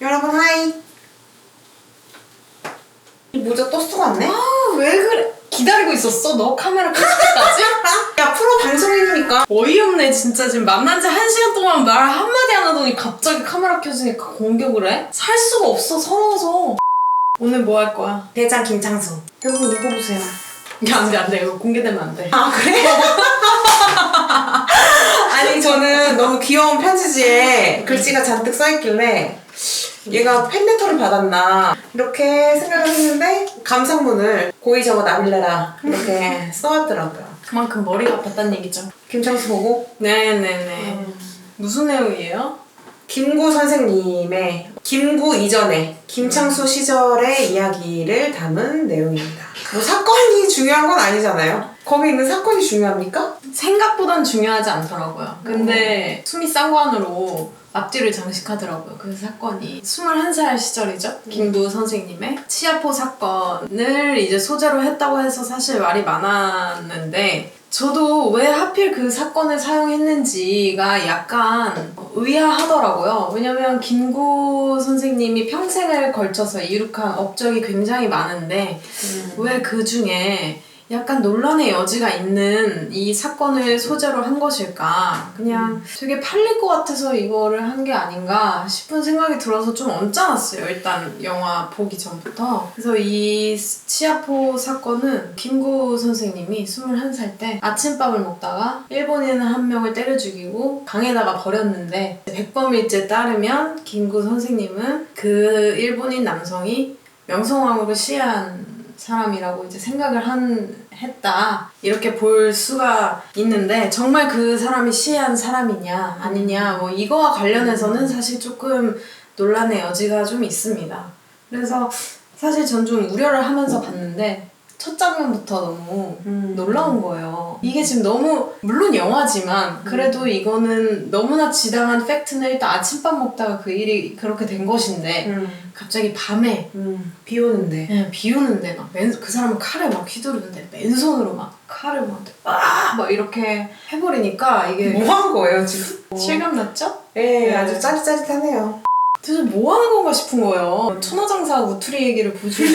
여러분 하이. 이 모자 또 쓰고 왔네? 아, 왜 그래? 기다리고 있었어? 너 카메라 켤 때까지? 야 프로 방송인이니까. 어이없네 진짜 지금 만난 지 한 시간 동안 말 한마디 안 하더니 갑자기 카메라 켜지니까 공격을 해? 살 수가 없어 서러워서 오늘 뭐 할 거야? 대장 김창수. 여러분 이거 보세요. 이게 안돼 안돼 이거 공개되면 안돼 아 그래? 아니 저는 너무 귀여운 편지지에 글씨가 잔뜩 써있길래 얘가 팬레터를 받았나? 이렇게 생각을 했는데 감상문을 고이 저거 나빌레라. 이렇게 써왔더라고요. 그만큼 머리가 아팠단 얘기죠. 김창수 보고? 네네네. 무슨 내용이에요? 김구 선생님의 김구 이전에 김창수 시절의 이야기를 담은 내용입니다. 뭐 사건이 중요한 건 아니잖아요. 거기 있는 사건이 중요합니까? 생각보단 중요하지 않더라고요. 근데 숨이 쌍관으로 앞뒤를 장식하더라고요 그 사건이. 21살 시절이죠? 김구 선생님의 치아포 사건을 이제 소재로 했다고 해서 사실 말이 많았는데 저도 왜 하필 그 사건을 사용했는지가 약간 의아하더라고요. 왜냐면 김구 선생님이 평생을 걸쳐서 이룩한 업적이 굉장히 많은데 왜그 중에 약간 논란의 여지가 있는 이 사건을 소재로 한 것일까? 그냥 되게 팔릴 것 같아서 이거를 한 게 아닌가 싶은 생각이 들어서 좀 언짢았어요. 일단 영화 보기 전부터. 그래서 이 치아포 사건은 김구 선생님이 21살 때 아침밥을 먹다가 일본인 한 명을 때려 죽이고 강에다가 버렸는데 백범일제 따르면 김구 선생님은 그 일본인 남성이 명성황후를 시해한 사람이라고 이제 생각을 한 했다 이렇게 볼 수가 있는데 정말 그 사람이 시해한 사람이냐 아니냐 뭐 이거와 관련해서는 사실 조금 논란의 여지가 좀 있습니다. 그래서 사실 전 좀 우려를 하면서 봤는데 첫 장면부터 너무 음. 놀라운 거예요. 이게 지금 너무 물론 영화지만 그래도 이거는 너무나 지당한 팩트는 일단 아침밥 먹다가 그 일이 그렇게 된 것인데 음, 갑자기 밤에 음, 비 오는데. 예, 비 오는데 막 맨, 그 사람은 칼을 막 휘두르는데 맨손으로 막 칼을 막, 아! 막 이렇게 해버리니까 이게 뭐 한 거예요 지금? 실감 났죠? 예, 아주 짜릿짜릿하네요. 도대체 뭐 하는 건가 싶은 거예요. 천하장사 우투리 얘기를 보여주는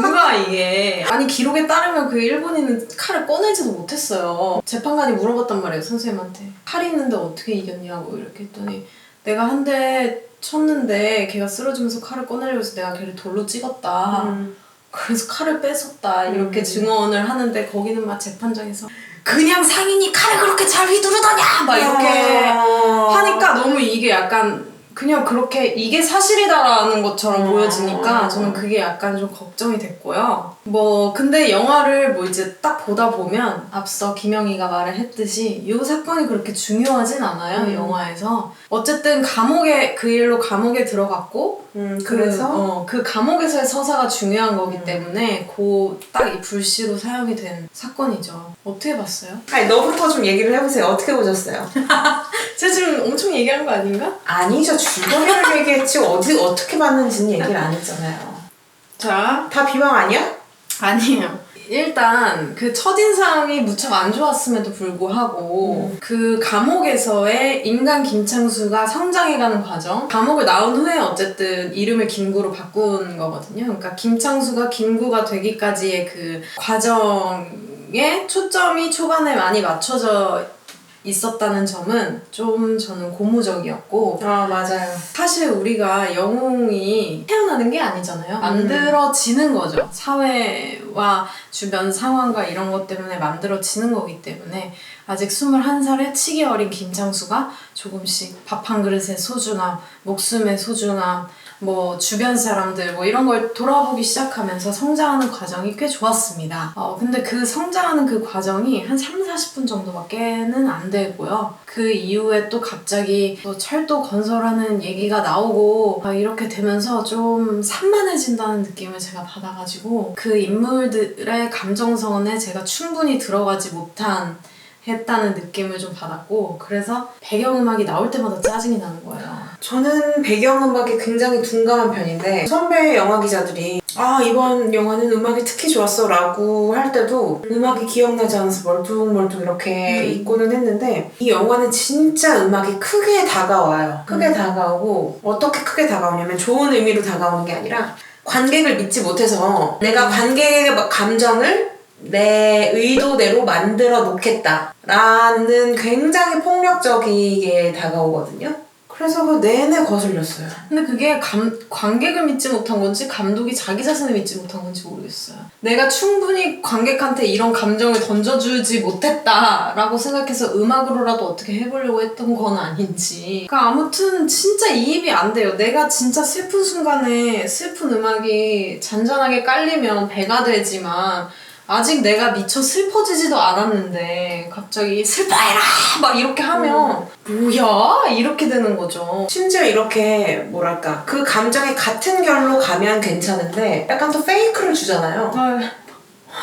뭔가 이게. 아니, 기록에 따르면 그 일본인은 칼을 꺼내지도 못했어요. 재판관이 물어봤단 말이에요, 선생님한테. 칼이 있는데 어떻게 이겼냐고 이렇게 했더니 내가 한 대 쳤는데 걔가 쓰러지면서 칼을 꺼내려고 해서 내가 걔를 돌로 찍었다. 음. 그래서 칼을 뺏었다. 이렇게 음. 증언을 하는데 거기는 막 재판장에서 그냥 상인이 칼을 그렇게 잘 휘두르더냐! 막 이렇게 아. 하니까 너무 이게 약간 그냥 그렇게 이게 사실이다라는 것처럼 음. 보여지니까 저는 그게 약간 좀 걱정이 됐고요. 뭐 근데 영화를 뭐 이제 딱 보다 보면 앞서 김영희가 말을 했듯이 이 사건이 그렇게 중요하진 않아요 음. 영화에서 어쨌든 감옥에 그 일로 감옥에 들어갔고 음, 그래서 그래서 어, 그 감옥에서의 서사가 중요한 거기 음. 때문에 그딱 이 불씨로 사용이 된 사건이죠. 어떻게 봤어요? 아니 너부터 좀 얘기를 해보세요. 어떻게 보셨어요? 제가 지금 엄청 얘기한 거 아닌가? 아니죠. 줄거리를 얘기했지 어디 어떻게 봤는지는 얘기를 안 했잖아요. 자, 다 비방 아니야? 아니에요. 일단 그 첫인상이 무척 안 좋았음에도 불구하고 그 감옥에서의 인간 김창수가 성장해가는 과정 감옥을 나온 후에 어쨌든 이름을 김구로 바꾼 거거든요. 그러니까 김창수가 김구가 되기까지의 그 과정에 초점이 초반에 많이 맞춰져 있었다는 점은 좀 저는 고무적이었고 아 맞아요. 사실 우리가 영웅이 태어나는 게 아니잖아요. 만들어지는 거죠. 사회와 주변 상황과 이런 것 때문에 만들어지는 거기 때문에 아직 21살의 치기 어린 김창수가 조금씩 밥 한 그릇의 소중함, 목숨의 소중함, 뭐 주변 사람들 뭐 이런 걸 돌아보기 시작하면서 성장하는 과정이 꽤 좋았습니다. 어, 근데 그 성장하는 그 과정이 한 3, 40분 정도밖에는 안 되고요. 그 이후에 또 갑자기 또 철도 건설하는 얘기가 나오고 막 이렇게 되면서 좀 산만해진다는 느낌을 제가 받아가지고 그 인물들의 감정선에 제가 충분히 들어가지 못한 했다는 느낌을 좀 받았고 그래서 배경음악이 나올 때마다 짜증이 나는 거예요. 저는 배경음악에 굉장히 둔감한 편인데 선배 영화 기자들이 아 이번 영화는 음악이 특히 좋았어 라고 할 때도 음악이 기억나지 않아서 멀뚱멀뚱 이렇게 음. 있고는 했는데 이 영화는 진짜 음악이 크게 다가와요 크게 음. 다가오고 어떻게 크게 다가오냐면 좋은 의미로 다가오는 게 아니라 관객을 믿지 못해서 내가 관객의 막 감정을 내 의도대로 만들어 놓겠다라는 굉장히 폭력적이게 다가오거든요. 그래서 그 내내 거슬렸어요. 근데 그게 감, 관객을 믿지 못한 건지 감독이 자기 자신을 믿지 못한 건지 모르겠어요. 내가 충분히 관객한테 이런 감정을 던져주지 못했다라고 생각해서 음악으로라도 어떻게 해보려고 했던 건 아닌지. 그러니까 아무튼 진짜 이입이 안 돼요. 내가 진짜 슬픈 순간에 슬픈 음악이 잔잔하게 깔리면 배가 되지만 아직 내가 미처 슬퍼지지도 않았는데 갑자기 슬퍼해라 막 이렇게 하면 뭐야 이렇게 되는 거죠. 심지어 이렇게 뭐랄까 그 감정이 같은 결로 가면 괜찮은데 약간 또 페이크를 주잖아요.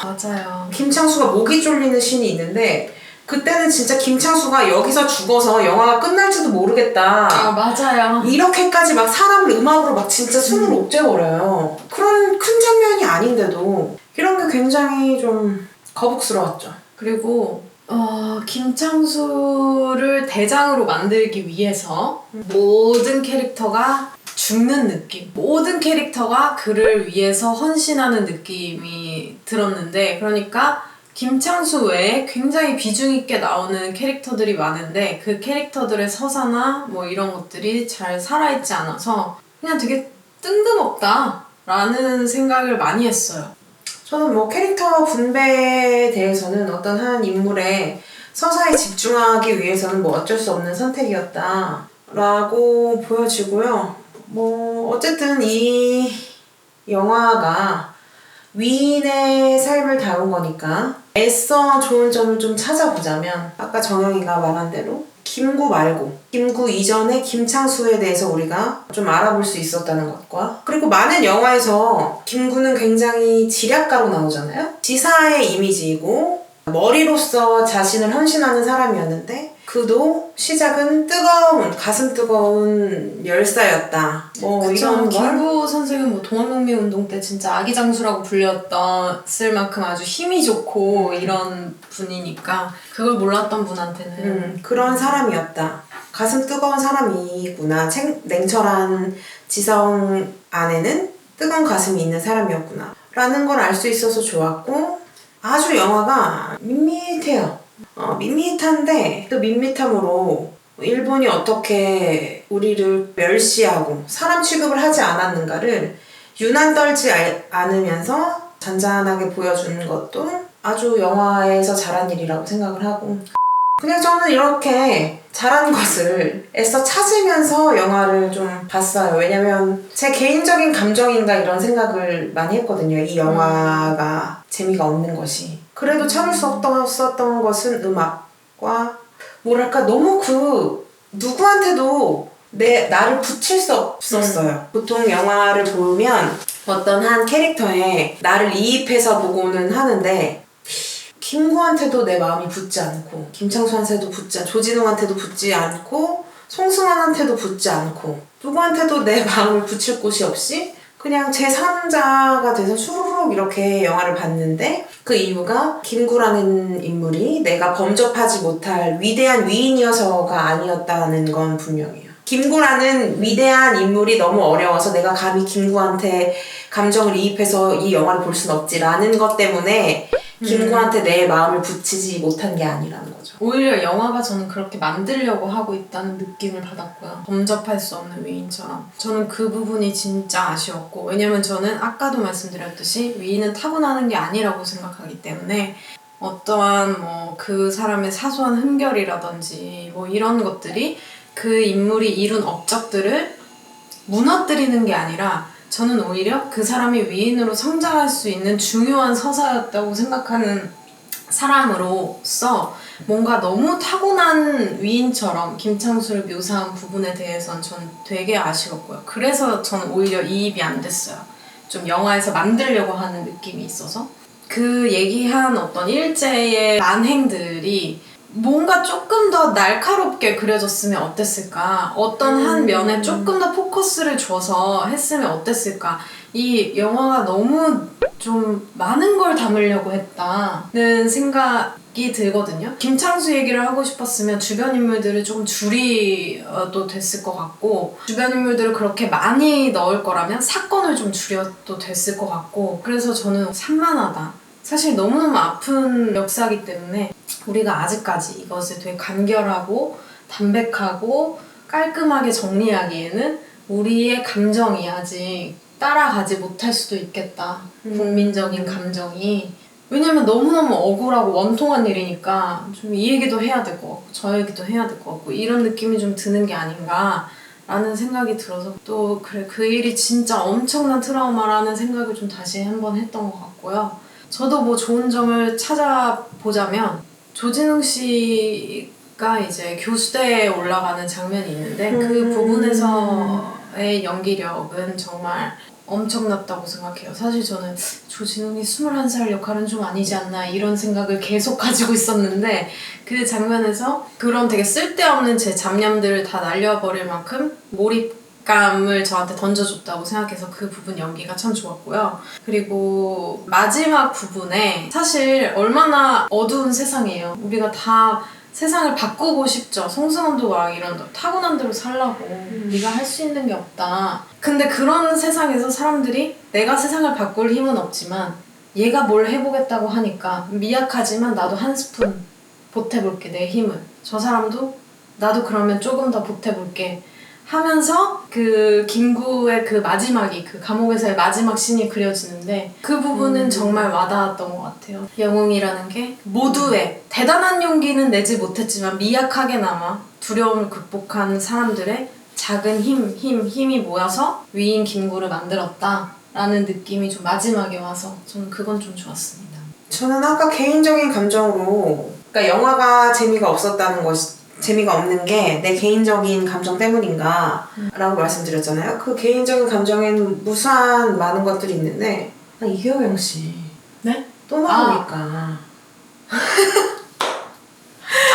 맞아요. 김창수가 목이 졸리는 신이 있는데 그때는 진짜 김창수가 여기서 죽어서 영화가 끝날지도 모르겠다. 아 맞아요. 이렇게까지 막 사람을 음악으로 막 진짜 숨을 옥죄버려요. 그런 큰 장면이 아닌데도 이런 게 굉장히 좀 거북스러웠죠. 그리고 어, 김창수를 대장으로 만들기 위해서 모든 캐릭터가 죽는 느낌. 모든 캐릭터가 그를 위해서 헌신하는 느낌이 들었는데 그러니까 김창수 외에 굉장히 비중 있게 나오는 캐릭터들이 많은데 그 캐릭터들의 서사나 뭐 이런 것들이 잘 살아있지 않아서 그냥 되게 뜬금없다 라는 생각을 많이 했어요. 저는 뭐 캐릭터 분배에 대해서는 어떤 한 인물의 서사에 집중하기 위해서는 뭐 어쩔 수 없는 선택이었다라고 보여지고요. 뭐 어쨌든 이 영화가 위인의 삶을 다룬 거니까 애써 좋은 점을 좀 찾아보자면 아까 정영이가 말한 대로 김구 말고 김구 이전의 김창수에 대해서 우리가 좀 알아볼 수 있었다는 것과 그리고 많은 영화에서 김구는 굉장히 지략가로 나오잖아요. 지사의 이미지이고 머리로서 자신을 헌신하는 사람이었는데 그도 시작은 뜨거운 가슴 뜨거운 열사였다. 뭐 그쵸. 이런 걸 김구 선생은 뭐 동학농민 운동 때 진짜 아기 장수라고 불렸을 만큼 아주 힘이 좋고 이런 분이니까 그걸 몰랐던 분한테는 음, 그런 사람이었다. 가슴 뜨거운 사람이구나. 챙, 냉철한 지성 안에는 뜨거운 가슴이 있는 사람이었구나. 라는 걸 알 수 있어서 좋았고, 아주 영화가 밋밋해요. 어, 밋밋한데, 또 밋밋함으로 일본이 어떻게 우리를 멸시하고 사람 취급을 하지 않았는가를 유난 떨지 알- 않으면서 잔잔하게 보여주는 것도 아주 영화에서 잘한 일이라고 생각을 하고 그냥 저는 이렇게 잘한 것을 애써 찾으면서 영화를 좀 봤어요. 왜냐면 제 개인적인 감정인가 이런 생각을 많이 했거든요. 이 영화가 재미가 없는 것이. 그래도 참을 수 없었던 것은 음악과 뭐랄까 너무 그 누구한테도 내 나를 붙일 수 없었어요. 보통 영화를 보면 어떤 한 캐릭터에 나를 이입해서 보고는 하는데 김구한테도 내 마음이 붙지 않고 김창수한테도 붙지 않 조진웅한테도 붙지 않고 송승환한테도 붙지 않고 누구한테도 내 마음을 붙일 곳이 없이 그냥 제3자가 돼서 수르륵 이렇게 영화를 봤는데 그 이유가 김구라는 인물이 내가 범접하지 못할 위대한 위인이어서가 아니었다는 건 분명해요. 김구라는 위대한 인물이 너무 어려워서 내가 감히 김구한테 감정을 이입해서 이 영화를 볼 순 없지라는 것 때문에 김구한테 내 마음을 붙이지 못한 게 아니라는 거죠. 오히려 영화가 저는 그렇게 만들려고 하고 있다는 느낌을 받았고요. 범접할 수 없는 위인처럼. 저는 그 부분이 진짜 아쉬웠고, 왜냐면 저는 아까도 말씀드렸듯이 위인은 타고나는 게 아니라고 생각하기 때문에 어떠한 뭐 그 사람의 사소한 흠결이라든지 뭐 이런 것들이 그 인물이 이룬 업적들을 무너뜨리는 게 아니라 저는 오히려 그 사람이 위인으로 성장할 수 있는 중요한 서사였다고 생각하는 사람으로서 뭔가 너무 타고난 위인처럼 김창수를 묘사한 부분에 대해선 전 되게 아쉬웠고요. 그래서 저는 오히려 이입이 안 됐어요. 좀 영화에서 만들려고 하는 느낌이 있어서 그 얘기한 어떤 일제의 만행들이 뭔가 조금 더 날카롭게 그려졌으면 어땠을까? 어떤 한 음. 면에 조금 더 포커스를 줘서 했으면 어땠을까? 이 영화가 너무 좀 많은 걸 담으려고 했다는 생각이 들거든요. 김창수 얘기를 하고 싶었으면 주변 인물들을 조금 줄여도 됐을 것 같고 주변 인물들을 그렇게 많이 넣을 거라면 사건을 좀 줄여도 됐을 것 같고 그래서 저는 산만하다. 사실 너무너무 아픈 역사이기 때문에 우리가 아직까지 이것을 되게 간결하고 담백하고 깔끔하게 정리하기에는 우리의 감정이 아직 따라가지 못할 수도 있겠다. 음. 국민적인 감정이. 왜냐면 너무너무 억울하고 원통한 일이니까 좀 이 얘기도 해야 될 것 같고 저 얘기도 해야 될 것 같고 이런 느낌이 좀 드는 게 아닌가 라는 생각이 들어서 또 그래 그 일이 진짜 엄청난 트라우마라는 생각을 좀 다시 한번 했던 것 같고요. 저도 뭐 좋은 점을 찾아보자면 조진웅 씨가 이제 교수대에 올라가는 장면이 있는데 그 음. 부분에서의 연기력은 정말 엄청났다고 생각해요. 사실 저는 조진웅이 21살 역할은 좀 아니지 않나 이런 생각을 계속 가지고 있었는데 그 장면에서 그런 되게 쓸데없는 제 잡념들을 다 날려버릴 만큼 몰입 감을 저한테 던져줬다고 생각해서 그 부분 연기가 참 좋았고요. 그리고 마지막 부분에 사실 얼마나 어두운 세상이에요. 우리가 다 세상을 바꾸고 싶죠. 송승헌도 막 이런 타고난 대로 살라고 네가 할 수 있는 게 없다. 근데 그런 세상에서 사람들이 내가 세상을 바꿀 힘은 없지만 얘가 뭘 해보겠다고 하니까 미약하지만 나도 한 스푼 보태볼게 내 힘을. 저 사람도 나도 그러면 조금 더 보태볼게. 하면서 그 김구의 그 마지막이 그 감옥에서의 마지막 씬이 그려지는데 그 부분은 음. 정말 와닿았던 것 같아요. 영웅이라는 게 모두의 대단한 용기는 내지 못했지만 미약하게나마 두려움을 극복한 사람들의 작은 힘, 힘, 힘이 모여서 위인 김구를 만들었다라는 느낌이 좀 마지막에 와서 저는 그건 좀 좋았습니다. 저는 아까 개인적인 감정으로 그러니까 영화가 재미가 없었다는 것이 재미가 없는 게 내 개인적인 감정 때문인가 라고 말씀드렸잖아요. 그 개인적인 감정에는 무수한 많은 것들이 있는데 아, 이경영 씨. 네? 또 나오니까.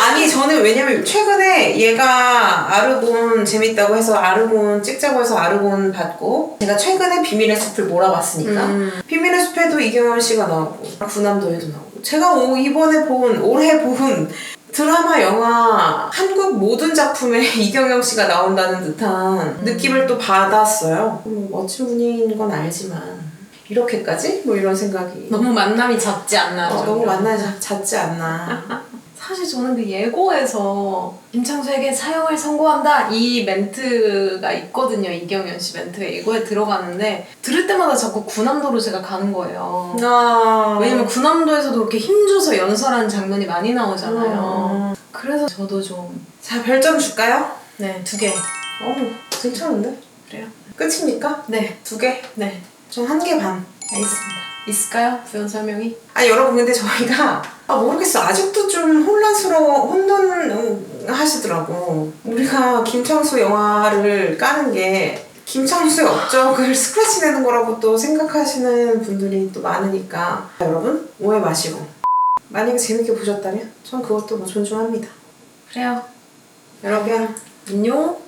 아니 저는 왜냐면 최근에 얘가 아르곤 재밌다고 해서 아르곤 찍자고 해서 아르곤 받고 제가 최근에 비밀의 숲을 몰아봤으니까 음. 비밀의 숲에도 이경원 씨가 나오고 군함도에도 나오고 제가 오- 이번에 본 올해 본 드라마 영화 한국 모든 작품에 이경영 씨가 나온다는 듯한 느낌을 또 받았어요 뭐 멋진 분인 건 알지만 이렇게까지? 뭐 이런 생각이 너무 만남이 잦지 않나. 어, 좀 너무. 만나지 잦지 않나 사실 저는 그 예고에서 김창수에게 사형을 선고한다 이 멘트가 있거든요 이경연 씨 멘트가 예고에 들어가는데 들을 때마다 자꾸 군함도로 제가 가는 거예요. 아 왜냐면 군함도에서도 그렇게 힘줘서 연설하는 장면이 많이 나오잖아요. 어. 그래서 저도 좀 자 별점 줄까요? 네, 두 개. 어우 괜찮은데? 그래요? 끝입니까? 네, 두 개? 네. 전한개 반. 알겠습니다. 있을까요? 부연 설명이? 아니 여러분 근데 저희가 아 모르겠어 아직도 좀 혼란스러워 혼돈하시더라고 우리가 김창수 영화를 까는 게 김창수의 업적을 스크래치 내는 거라고 또 생각하시는 분들이 또 많으니까 여러분 오해 마시고 만약에 재밌게 보셨다면 전 그것도 뭐 존중합니다 그래요. 여러분 안녕.